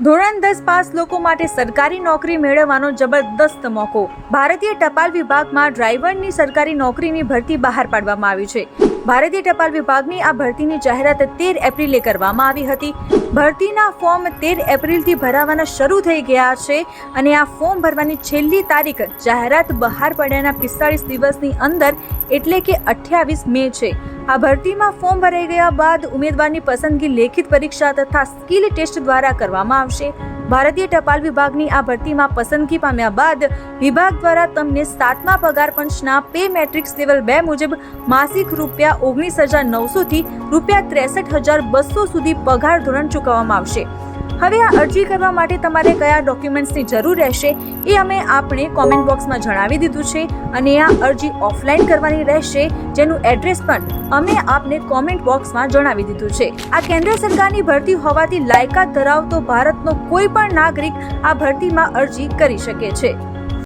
ધોરણ દસ પાસ લોકો માટે સરકારી નોકરી મેળવવાનો જબરદસ્ત મોકો. ભારતીય ટપાલ વિભાગમાં ડ્રાઈવરની સરકારી નોકરીની ભરતી બહાર પાડવામાં આવી છે. ભારતીય ટપાલ વિભાગની આ ભરતીની જાહેરાત તેર એપ્રિલે કરવામાં આવી હતી. ભરતીના ફોર્મ તેર એપ્રિલથી ભરાવાના શરૂ થઈ ગયા છે અને આ ફોર્મ ભરવાની છેલ્લી તારીખ જાહેરાત બહાર પડ્યાના પિસ્તાળીસ દિવસની અંદર, એટલે કે અઠ્યાવીસ મે છે. આ ભરતીમાં ફોર્મ ભરાઈ ગયા બાદ ઉમેદવારની પસંદગી લેખિત પરીક્ષા તથા સ્કિલ ટેસ્ટ દ્વારા કરવામાં આવશે. ભારતીય ટપાલ વિભાગની આ ભરતીમાં પસંદગી પામ્યા બાદ વિભાગ દ્વારા તમને સાતમા પગાર પંચના પે મેટ્રિક્સ લેવલ બે મુજબ માસિક રૂપિયા ઓગણીસ હજાર નવસોથી રૂપિયા ત્રેસઠ હજાર બસો સુધી પગાર ધોરણ ચૂકવવામાં આવશે. હવે આ અરજી કરવા માટે તમારે કયા ડોક્યુમેન્ટ્સની જરૂર રહેશે એ અમે આપણે કોમેન્ટ બોક્સમાં જણાવી દીધું છે અને આ અરજી ઓફલાઈન કરવાની રહેશે, જેનું એડ્રેસ પણ અમે આપને કોમેન્ટ બોક્સમાં જણાવી દીધું છે. આ કેન્દ્ર સરકારની ભરતી હોવાથી લાયકાત ધરાવતો ભારતનો કોઈ પણ નાગરિક આ ભરતીમાં અરજી કરી શકે છે.